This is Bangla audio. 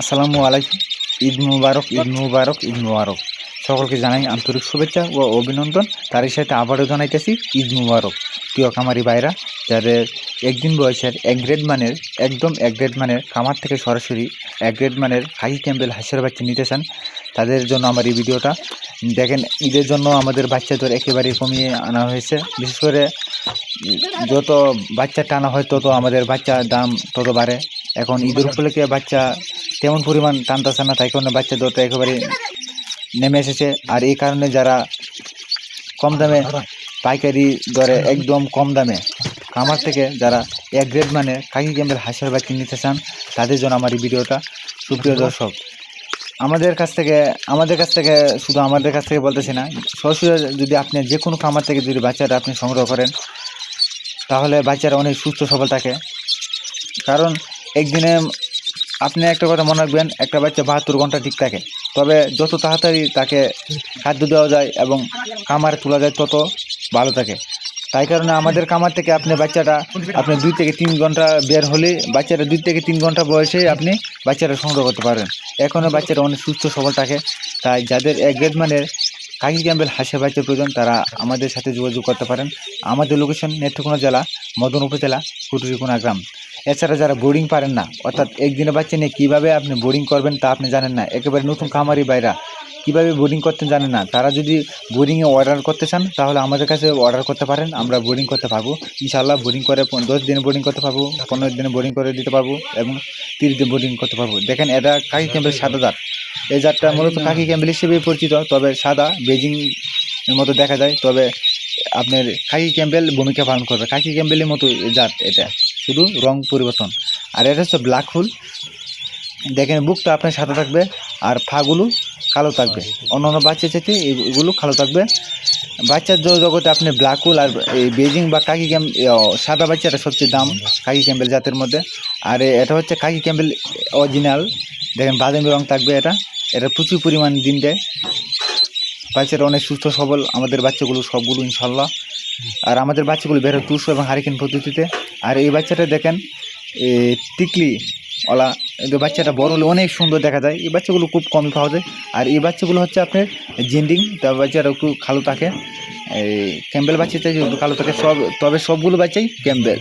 আসসালামু আলাইকুম। ঈদ মুবারক ঈদ মুবারক ঈদ মুবারক। সকলকে জানাই আন্তরিক শুভেচ্ছা ও অভিনন্দন। তারই সাথে আবারও জানাইতেছি ঈদ মুবারক। প্রিয় খামারি ভাইরা, যাদের একদিন বয়সের এক গ্রেড মানের, একদম এক গ্রেড মানের খামার থেকে সরাসরি এক গ্রেড মানের হাই ক্যাম্বেল হাঁসের বাচ্চা নিতে চান, তাদের জন্য আমার এই ভিডিওটা। দেখেন, ঈদের জন্য আমাদের বাচ্চাদের একেবারে কমিয়ে আনা হয়েছে। বিশেষ করে যত বাচ্চা টানা হয়, তত আমাদের বাচ্চার দাম তত বাড়ে। এখন ঈদের উপলক্ষে বাচ্চা তেমন পরিমাণ টানতেছে না, তাই কারণে বাচ্চা দরটা একেবারে নেমে এসেছে। আর এই কারণে যারা কম দামে পাইকারি দরে একদম কম দামে খামার থেকে যারা এক গ্রেড মানে কাকি ক্যাম্বেল হাঁসের বাচ্চা নিতে চান, তাদের জন্য আমার এই ভিডিওটা সুপ্রিয় দর্শক। আমাদের কাছ থেকে, আমাদের কাছ থেকে শুধু আমাদের কাছ থেকে বলতেছি না, সরাসরি যদি আপনি যে কোনো খামার থেকে যদি বাচ্চাটা আপনি সংগ্রহ করেন, তাহলে বাচ্চারা অনেক সুস্থ সবল থাকে। কারণ একদিনে আপনি একটা কথা মনে রাখবেন, একটা বাচ্চা বাহাত্তর ঘণ্টা ঠিক থাকে। তবে যত তাড়াতাড়ি তাকে খাদ্য দেওয়া যায় এবং খামারে তোলা যায়, তত ভালো থাকে। তাই কারণে আমাদের কামার থেকে আপনি বাচ্চাটা, আপনি দুই থেকে তিন ঘণ্টা বের হলে বাচ্চাটা দুই থেকে তিন ঘণ্টা বয়সে আপনি বাচ্চাটা সংগ্রহ করতে পারেন এখনও বাচ্চারা অনেক সুস্থ, সবল থাকে। তাই যাদের এক গ্রেড মানের কাকি ক্যাম্বেল হাসে বাচ্চা প্রয়োজন, তারা আমাদের সাথে যোগাযোগ করতে পারেন। আমাদের লোকেশন নেত্রকোনা জেলা, মদন উপজেলা কুটুরিকোনা গ্রাম। এছাড়া যারা বোর্ডিং পারেন না অর্থাৎ একদিনে বাচ্চা নিয়ে কীভাবে আপনি বোর্ডিং করবেন তা আপনি জানেন না। একেবারে নতুন খামারি বাইরা কীভাবে বোর্ডিং করতে জানেন না। তারা যদি বোর্ডিংয়ে অর্ডার করতে চান তাহলে আমাদের কাছে অর্ডার করতে পারেন। আমরা বোর্ডিং করতে পারব। ইনশাল্লাহ বোর্ডিং করে দশ দিনে বোর্ডিং করতে পারব পনেরো দিনে বোর্ডিং করে দিতে পারব এবং তিরিশ দিন বোর্ডিং করতে পারব। দেখেন এটা কাকি ক্যাম্বেল সাদা জাত। এই জাতটা মূলত কাকি ক্যাম্বেল হিসেবে পরিচিত তবে সাদা বেজিং এর মতো দেখা যায়। তবে আপনার খাকি ক্যাম্বেল ভূমিকা পালন করবে। খাকি ক্যাম্বেলের মতো জাত এটা। শুধু রং পরিবর্তন। আর এটা হচ্ছে ব্ল্যাক হুল দেখেন, বুকটা আপনার সাদা থাকবে আর ফাগুলো কালো থাকবে। অন্য অন্য বাচ্চা চাইতে এগুলো কালো থাকবে। বাচ্চার জগতে আপনি ব্ল্যাক হুল আর এই বেজিং বা কাকি ক্যাম্প সাদা বাচ্চাটা সবচেয়ে দাম কাকি ক্যাম্বেল জাতের মধ্যে। আর এটা হচ্ছে কাকি ক্যাম্বেল অরিজিনাল দেখেন, বাদামি রং থাকবে এটা। এটা প্রচুর পরিমাণ দিন দেয়। বাচ্চারা অনেক সুস্থ, সবল। আমাদের বাচ্চাগুলো সবগুলো ইনশাল্লাহ আর আমাদের বাচ্চাগুলো হয় তুষো এবং হারিকেন পদ্ধতিতে। আর এই বাচ্চাটা দেখেন টিকলি ওলা বাচ্চাটা বড় হলে অনেক সুন্দর দেখা যায়। এই বাচ্চাগুলো খুব কমই পাওয়া যায়। আর এই বাচ্চাগুলো হচ্ছে আপনার জিন্ডিং তার বাচ্চাটা একটু খালো থাকে। এই ক্যাম্বেল বাচ্চাটা কালো থাকে, সব তবে সবগুলো বাচ্চাই ক্যাম্বেল।